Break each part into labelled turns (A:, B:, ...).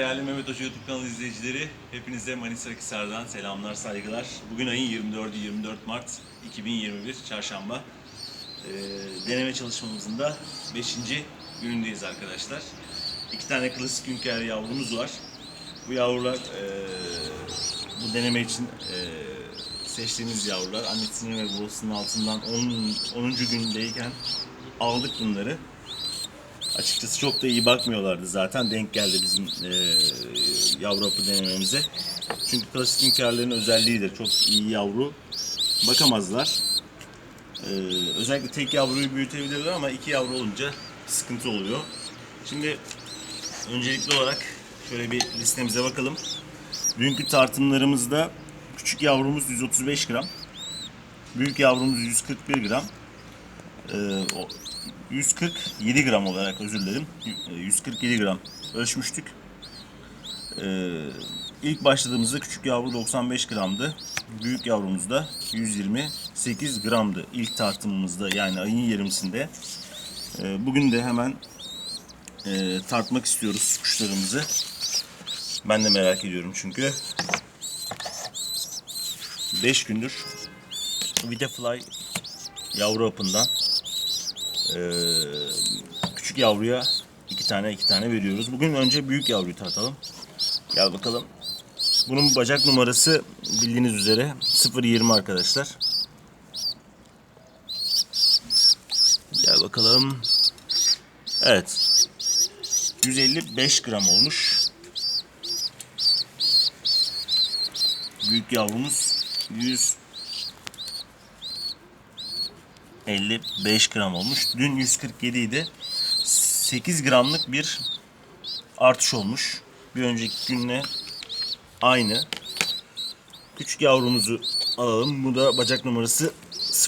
A: değerli Mehmet Hoca YouTube kanalı izleyicileri. Hepinize Manisa Akhisar'dan selamlar, saygılar. Bugün ayın 24'ü 24 Mart 2021 Çarşamba. Ee, deneme çalışmamızın da 5. günündeyiz arkadaşlar. İki tane klasik hünkâr yavrumuz var. Bu yavrular ee, bu deneme için ee, seçtiğimiz yavrular. Annesinin ve babasının altından 10. 10. gündeyken aldık bunları. Açıkçası çok da iyi bakmıyorlardı zaten. Denk geldi bizim eee yavru apı denememize. Çünkü klasik hünkârların özelliğidir. Çok iyi yavru bakamazlar. Eee, özellikle tek yavruyu büyütebilirler ama iki yavru olunca sıkıntı oluyor. Şimdi öncelikli olarak şöyle bir listemize bakalım. Dünkü tartımlarımızda küçük yavrumuz 135 gram. Büyük yavrumuz 141 gram. Ee, o 147 gram olarak özür dilerim. Y- 147 gram ölçmüştük. Ee, ilk başladığımızda küçük yavru 95 gramdı. Büyük yavrumuz da 128 gramdı ilk tartımımızda yani ayın 20'sinde. Ee, bugün de hemen e, tartmak istiyoruz kuşlarımızı. Ben de merak ediyorum çünkü. 5 gündür Vitafly yavru apından ee, küçük yavruya iki tane iki tane veriyoruz. Bugün önce büyük yavruyu tartalım. Gel bakalım. Bunun bacak numarası bildiğiniz üzere 0.20 arkadaşlar. Gel bakalım. Evet. 155 gram olmuş. Büyük yavrumuz 100 55 gram olmuş. Dün 147 idi. 8 gramlık bir artış olmuş. Bir önceki günle aynı. Küçük yavrumuzu alalım. Bu da bacak numarası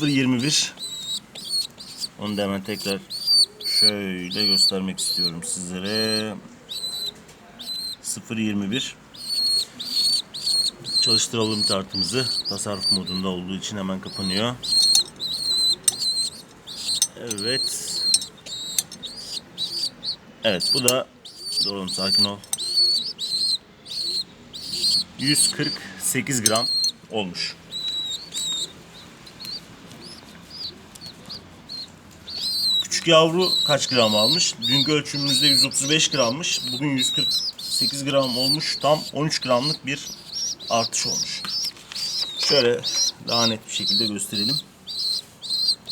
A: 021. Onu da hemen tekrar şöyle göstermek istiyorum sizlere. 021 Çalıştıralım tartımızı. Tasarruf modunda olduğu için hemen kapanıyor. Evet. Evet bu da doğru sakin ol. 148 gram olmuş. Küçük yavru kaç gram almış? Dünkü ölçümümüzde 135 grammış. Bugün 148 gram olmuş. Tam 13 gramlık bir artış olmuş. Şöyle daha net bir şekilde gösterelim.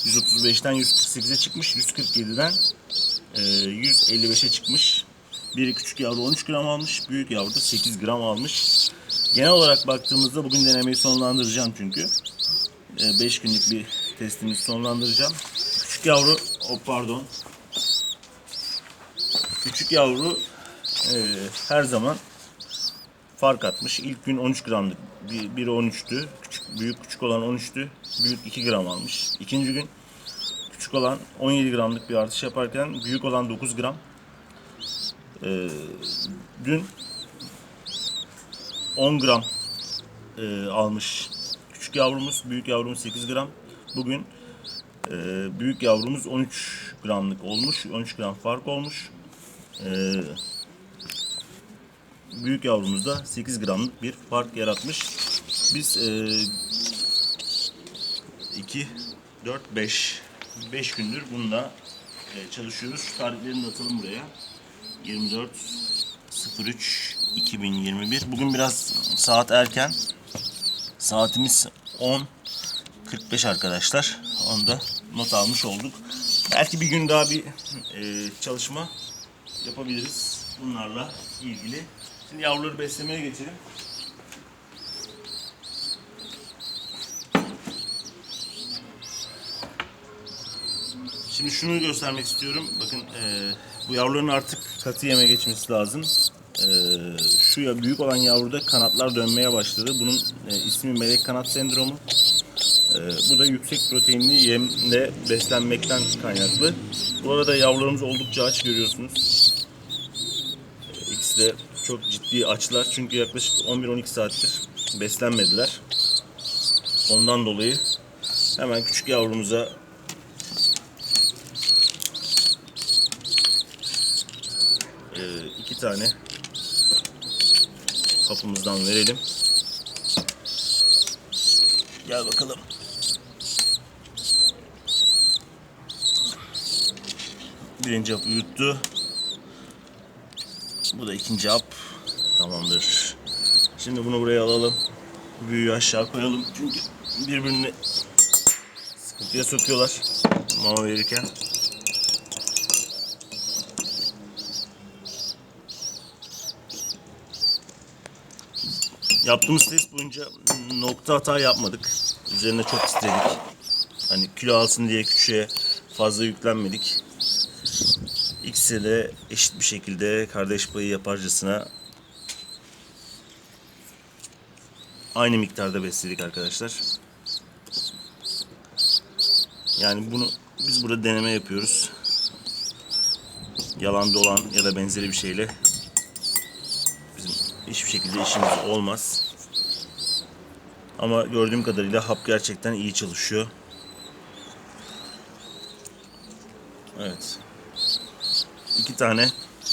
A: 135'ten 148'e çıkmış. 147'den e, 155'e çıkmış. Biri küçük yavru 13 gram almış. Büyük yavru da 8 gram almış. Genel olarak baktığımızda bugün denemeyi sonlandıracağım çünkü. 5 günlük bir testimizi sonlandıracağım. Küçük yavru, oh pardon. Küçük yavru e, her zaman fark atmış. İlk gün 13 gramdı. Bir, biri 13'tü. Büyük küçük olan 13'tü. Büyük 2 gram almış. İkinci gün küçük olan 17 gramlık bir artış yaparken büyük olan 9 gram. Ee, dün 10 gram e, almış küçük yavrumuz. Büyük yavrumuz 8 gram. Bugün e, büyük yavrumuz 13 gramlık olmuş. 13 gram fark olmuş. Ee, büyük yavrumuzda 8 gramlık bir fark yaratmış. Biz e, 2, 4, 5 5 gündür bununla e, çalışıyoruz. Tarihlerini de atalım buraya. 24 03 2021. Bugün biraz saat erken. Saatimiz 10 45 arkadaşlar. Onu da not almış olduk. Belki bir gün daha bir e, çalışma yapabiliriz bunlarla ilgili. Şimdi yavruları beslemeye geçelim. Şimdi şunu göstermek istiyorum. Bakın e, bu yavruların artık katı yeme geçmesi lazım. E, şu ya büyük olan yavruda kanatlar dönmeye başladı. Bunun e, ismi melek kanat sendromu. E, bu da yüksek proteinli yemle beslenmekten kaynaklı. Bu arada yavrularımız oldukça aç görüyorsunuz. E, İkisi de çok ciddi açlar çünkü yaklaşık 11-12 saattir beslenmediler. Ondan dolayı hemen küçük yavrumuza iki tane kapımızdan verelim. Gel bakalım. Birinci hapı yuttu. Bu da ikinci hap. Tamamdır. Şimdi bunu buraya alalım. Büyüğü aşağı koyalım. Çünkü birbirini sıkıntıya sokuyorlar. Mama verirken. Yaptığımız test boyunca nokta hata yapmadık. Üzerine çok istedik. Hani kilo alsın diye küçüğe fazla yüklenmedik. İkisi de eşit bir şekilde kardeş payı yaparcasına aynı miktarda besledik arkadaşlar. Yani bunu biz burada deneme yapıyoruz. Yalan dolan ya da benzeri bir şeyle hiçbir şekilde işimiz olmaz. Ama gördüğüm kadarıyla hap gerçekten iyi çalışıyor. Evet. İki tane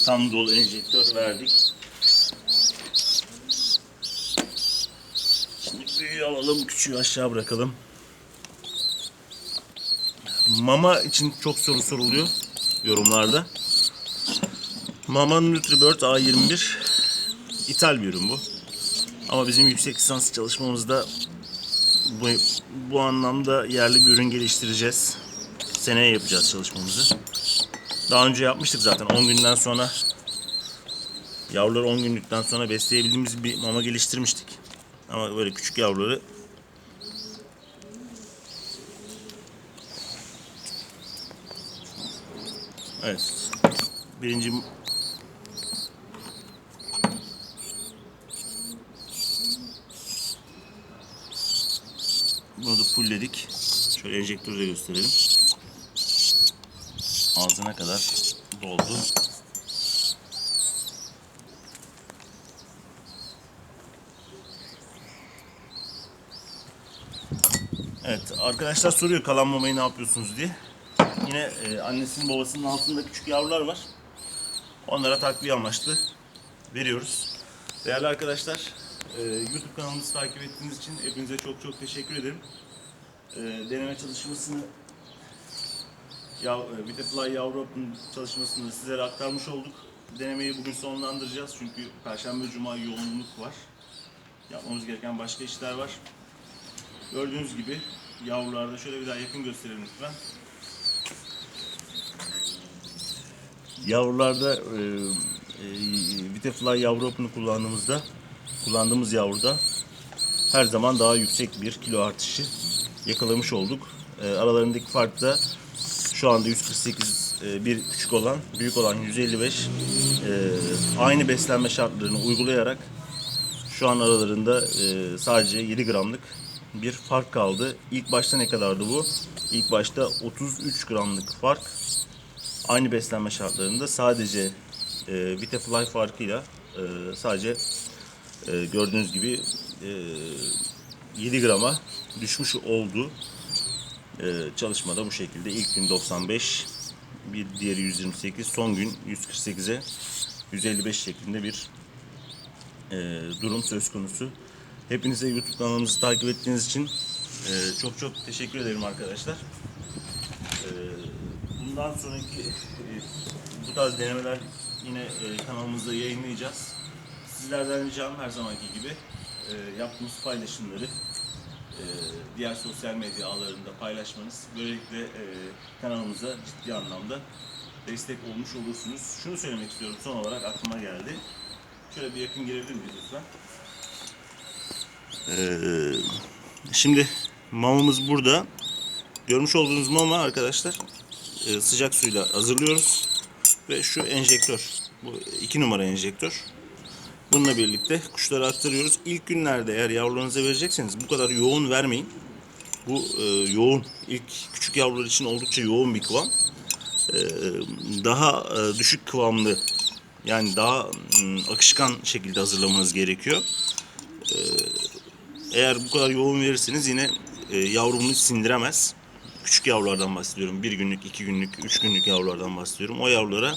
A: tam dolu enjektör verdik. Şimdi büyüğü alalım, küçüğü aşağı bırakalım. Mama için çok soru soruluyor yorumlarda. Mama Nutribird A21 ithal bir ürün bu. Ama bizim yüksek lisans çalışmamızda bu, bu anlamda yerli bir ürün geliştireceğiz. Seneye yapacağız çalışmamızı. Daha önce yapmıştık zaten 10 günden sonra yavruları 10 günlükten sonra besleyebildiğimiz bir mama geliştirmiştik. Ama böyle küçük yavruları Evet. Birinci Bunu da fullledik. Şöyle enjektörü de gösterelim. Ağzına kadar doldu. Evet arkadaşlar soruyor kalan mamayı ne yapıyorsunuz diye. Yine e, annesinin babasının altında küçük yavrular var. Onlara takviye amaçlı veriyoruz. Değerli arkadaşlar e, YouTube kanalımızı takip ettiğiniz için hepinize çok çok teşekkür ederim. E, deneme çalışmasını yav, e, Vitafly Yavru Open çalışmasını sizlere aktarmış olduk. Denemeyi bugün sonlandıracağız çünkü Perşembe Cuma yoğunluk var. Yapmamız gereken başka işler var. Gördüğünüz gibi yavrularda şöyle bir daha yakın gösterelim lütfen. Yavrularda e, e, Vitafly Yavru Open'ı kullandığımızda kullandığımız yavruda her zaman daha yüksek bir kilo artışı yakalamış olduk. E, aralarındaki fark da şu anda 148 e, bir küçük olan, büyük olan 155 e, aynı beslenme şartlarını uygulayarak şu an aralarında e, sadece 7 gramlık bir fark kaldı. İlk başta ne kadardı bu? İlk başta 33 gramlık fark. Aynı beslenme şartlarında sadece e, Vitafly farkıyla e, sadece e, gördüğünüz gibi e, 7 grama düşmüş oldu. E, çalışmada bu şekilde. İlk gün 95, bir diğeri 128, son gün 148'e 155 şeklinde bir e, durum söz konusu. Hepinize YouTube kanalımızı takip ettiğiniz için e, çok çok teşekkür ederim arkadaşlar. E, bundan sonraki e, bu tarz denemeler yine e, kanalımızda yayınlayacağız. Sizlerden ricam her zamanki gibi e, yaptığımız paylaşımları e, diğer sosyal medya ağlarında paylaşmanız. Böylelikle e, kanalımıza ciddi anlamda destek olmuş olursunuz. Şunu söylemek istiyorum son olarak aklıma geldi. Şöyle bir yakın girebilir miyiz lütfen? Ee, şimdi mamamız burada. Görmüş olduğunuz mama arkadaşlar e, sıcak suyla hazırlıyoruz. Ve şu enjektör. Bu iki numara enjektör. Bununla birlikte kuşlara aktarıyoruz. İlk günlerde eğer yavrularınıza verecekseniz bu kadar yoğun vermeyin. Bu e, yoğun, ilk küçük yavrular için oldukça yoğun bir kıvam. E, daha e, düşük kıvamlı, yani daha m, akışkan şekilde hazırlamanız gerekiyor. E, eğer bu kadar yoğun verirseniz yine e, yavrumunu sindiremez. Küçük yavrulardan bahsediyorum. Bir günlük, iki günlük, üç günlük yavrulardan bahsediyorum. O yavrulara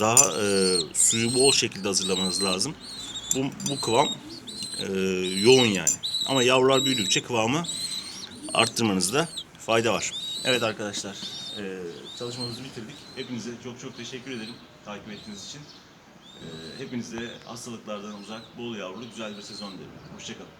A: daha e, suyu bol şekilde hazırlamanız lazım. bu, bu kıvam e, yoğun yani. Ama yavrular büyüdükçe kıvamı arttırmanızda fayda var. Evet arkadaşlar e, çalışmamızı bitirdik. Hepinize çok çok teşekkür ederim takip ettiğiniz için. E, hepinize hastalıklardan uzak, bol yavrulu güzel bir sezon dilerim. Hoşçakalın.